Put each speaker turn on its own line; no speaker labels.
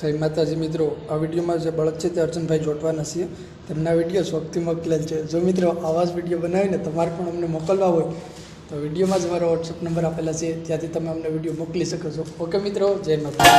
જય માતાજી મિત્રો, આ વિડીયોમાં જે બળદ છે તે અર્જુનભાઈ જોટવાના છીએ. તેમના વીડિયો શોખથી મોકલેલ છે. જો મિત્રો આવા જ વીડિયો બનાવીને તમારે પણ અમને મોકલવા હોય, તો વિડીયોમાં જ મારો વોટ્સઅપ નંબર આપેલા છે. ત્યાંથી તમે અમને વીડિયો મોકલી શકો છો. ઓકે મિત્રો, જય માતા